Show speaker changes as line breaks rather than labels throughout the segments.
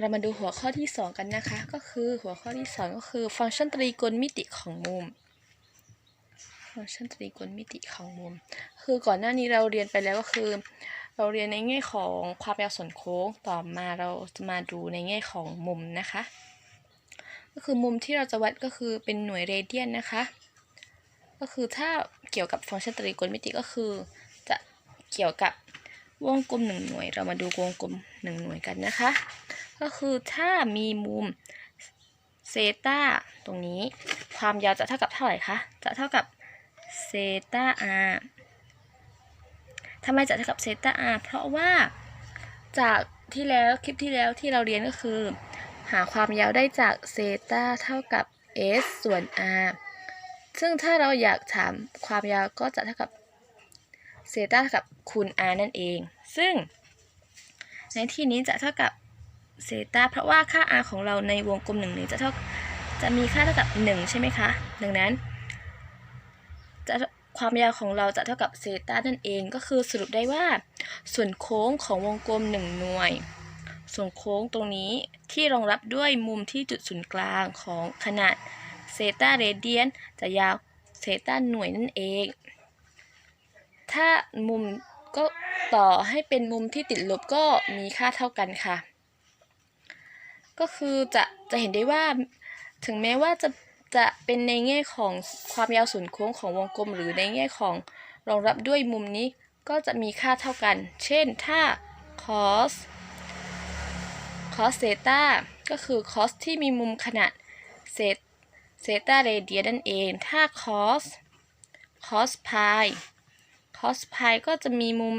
เรามาดูหัวข้อที่ 2 กันนะคะ ก็คือหัวข้อที่ 2 ก็คือฟังก์ชันตรีโกณมิติของมุม ฟังก์ชันตรีโกณมิติของมุม คือก่อนหน้านี้เราเรียนไปแล้วก็คือ เราเรียนในแง่ของความยาวส่วนโค้งต่อมาเราจะมาดูในแง่ของมุมนะคะ ก็คือมุมที่เราจะวัดก็คือเป็นหน่วยเรเดียนนะคะ ก็คือถ้าเกี่ยวกับฟังก์ชันตรีโกณมิติก็คือ จะเกี่ยวกับวงกลมหนึ่งหน่วย เรามาดูวงกลมหนึ่งหน่วยกันนะคะ ก็คือถ้ามีมุมเซตาตรงนี้ ความยาวจะเท่ากับเท่าไหร่คะ จะเท่ากับเซตา r ทำไมจะเท่ากับเซตา r เพราะว่าจากที่แล้วคลิปที่แล้วที่เราเรียนก็คือ หาความยาวได้จากเซตาเท่ากับ s ส่วน r ซึ่งถ้าเราอยากถามความยาวก็จะเท่ากับเซตากับคูณ r นั่นเอง ซึ่งในที่นี้จะเท่ากับ เซตาเพราะว่าค่า r ของเราในวงกลมหนึ่งนี้จะเท่าจะมีค่าเท่ากับ 1 ใช่ไหมคะ ดังนั้นจะความยาวของเราจะเท่ากับเซตานั่นเองก็คือสรุปได้ว่า ส่วนโค้งของวงกลม 1 หน่วย ส่วนโค้งตรงนี้ที่รองรับด้วยมุมที่จุดศูนย์กลางของขนาดเซตาเรเดียนจะยาวเซตาหน่วยนั่นเอง ถ้ามุมก็ต่อให้เป็นมุมที่ติดลบก็มีค่าเท่ากันค่ะ ก็คือจะจะเห็นได้ว่าถึงแม้ว่าจะจะเป็นในแง่ของความยาวศูนย์โค้งของวงกลม หรือในแง่ของรองรับด้วยมุมนี้ก็จะมีค่าเท่ากัน เช่นถ้า cos cos เซตาก็คือ cos ที่มีมุมขนาดเซตเซตาเรเดียนั่นเอง ถ้า cos cos pi cos pi ก็จะมีมุม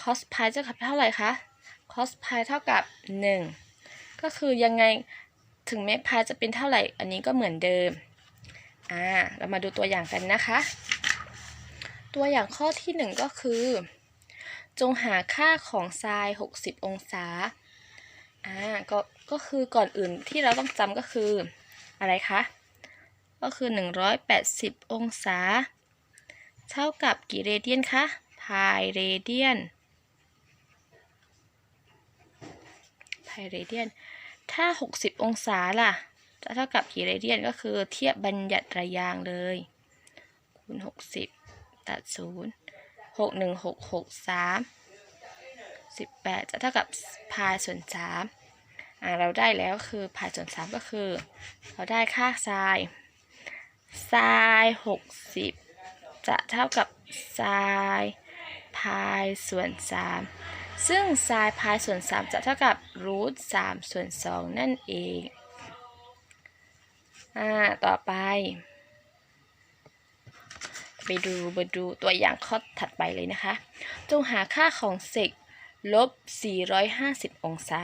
cos pi จะเท่าไหร่คะ cos pi เท่ากับ 1 ก็คือยังไงถึงแม้ pi จะเป็นเท่าไหร่อันนี้ก็เหมือนเดิมอ่าเรามาดูตัวอย่างกันนะคะ ตัวอย่างข้อที่ 1 ก็คือ จงหาค่าของไซน์60 องศาอ่าก็ก็คือก่อนอื่นที่เราต้องจำก็คืออะไรคะก็คือ 180 องศา เท่ากับกี่เรเดียนคะพายเรเดียน พายเรเดียน ถ้า 60 องศาล่ะ จะเท่ากับกี่เรเดียนก็คือเทียบบัญญัติระยางเลย คูณ 60 ตัด 0 6 1 6 6 3 18 จะเท่ากับพายส่วน 3 อ่า เราได้แล้วคือพายส่วน 3 ก็คือ เราได้ค่าไซน์ไซน์60 จะเท่ากับไซน์พายส่วน 3 ซึ่งไซน์พายส่วน3จะเท่ากับรูท3ส่วน2นั่นเองอ่าต่อไป ไปดูไปดูตัวอย่างข้อถัดไปเลยนะคะ จงหาค่าของเซกลบ 450 องศา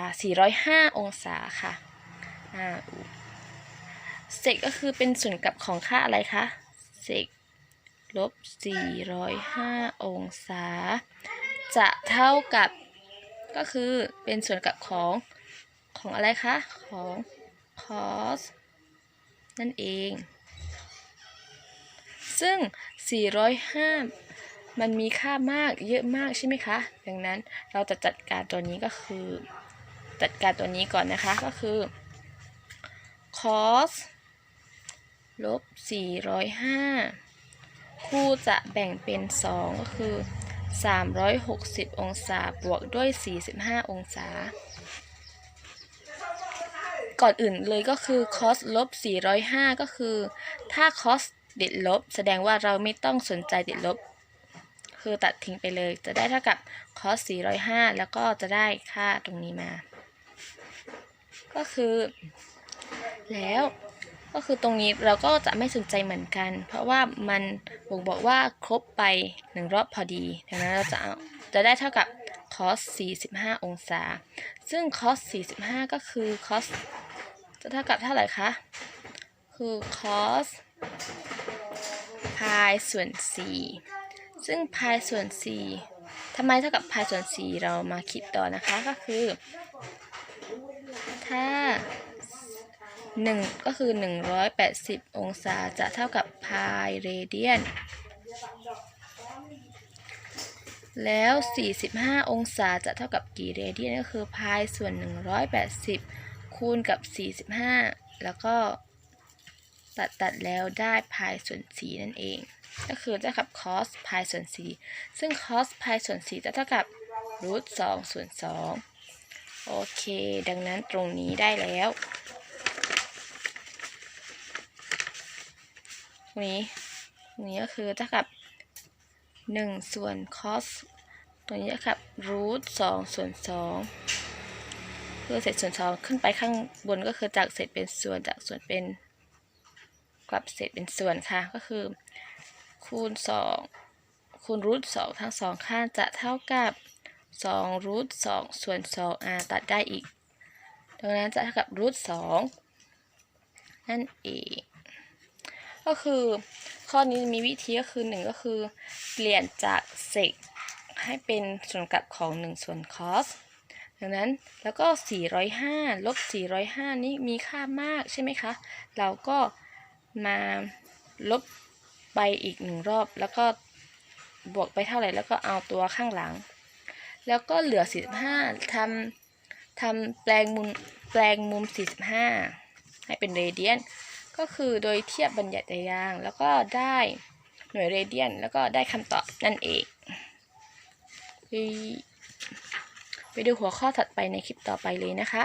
405 องศาค่ะอ่าเซกก็คือเป็นส่วนกลับของค่าอะไรคะเซกลบ 405 องศา จะเท่ากับ ก็คือเป็นส่วนกลับของของอะไรคะ ของ cos นั่นเอง ซึ่ง 405 มันมีค่ามากเยอะมากใช่ไหมคะ ดังนั้นเราจะจัดการตัวนี้ก็คือ จัดการตัวนี้ก่อนนะคะก็คือ cos ลบ 405 คู่จะแบ่งเป็น 2 ก็คือ 360 องศาบวกด้วย 45 องศา ก่อนอื่นเลยก็คือ cos ลบ 405 ก็คือ ถ้า cos ติดลบ แสดงว่าเราไม่ต้องสนใจติดลบ คือตัดทิ้งไปเลย จะได้เท่ากับ cos 405 แล้วก็จะได้ค่าตรงนี้มา ก็คือ แล้ว ก็คือตรงนี้เราก็จะไม่สนใจเหมือนกัน เพราะว่ามันบ่งบอกว่าครบไปหนึ่งรอบพอดีดังนั้นเราจะเอาจะได้เท่ากับ cos 45 องศา ซึ่ง cos 45 ก็คือ cos จะเท่ากับเท่าไหร่คะ คือ cos พายส่วน 4 ซึ่งพายส่วน 4ทำไมเท่ากับพายส่วน 4 เรามาคิดต่อนะคะ ก็คือ ถ้า 1 ก็คือ 180 องศาจะเท่ากับพายเรเดียน แล้ว 45 องศาจะเท่ากับกี่เรเดียนก็คือพายส่วน 180 คูณกับ 45 แล้วก็ตัดตัดแล้วได้พายส่วน 4 นั่นเอง ก็คือจะกับ cos พายส่วน 4 ซึ่ง cos พายส่วน 4 จะเท่ากับรูท2ส่วน2โอเค ดังนั้นตรงนี้ได้แล้วตรง นี้ตรงนี้ก็คือเท่ากับ1ส่วน cos ตรงนี้เท่ากับรูท2ส่วน2คือเศษส่วนสองขึ้นไปข้างบนก็คือจากเศษเป็นส่วนจากส่วนเป็นกลับเศษเป็นส่วนค่ะ ก็คือ คูณสองคูณรูทสองทั้งสองข้างจะเท่ากับสองรูทสองส่วนสองอ่าตัดได้อีกดังนั้นจะเท่ากับรูทสองนั่นเอง ก็คือข้อนี้มีวิธีก็คือหนึ่งก็คือ เปลี่ยนจากเศษให้เป็นส่วนกลับของ 1 ส่วน cos ดังนั้นแล้วก็ 405 ลบ 405 นี้มีค่ามากใช่ไหมคะ เราก็มาลบไปอีกหนึ่งรอบ แล้วก็บวกไปเท่าไหร่ แล้วก็เอาตัวข้างหลัง แล้วก็เหลือ 45ทำทำแปลงมุมแปลงมุม 45 ให้เป็นเรเดียน ก็คือโดยเทียบบัญญัติยาง แล้วก็ได้หน่วยเรเดียน แล้วก็ได้คำตอบนั่นเอง ไปไปดูหัวข้อถัดไปในคลิปต่อไปเลยนะคะ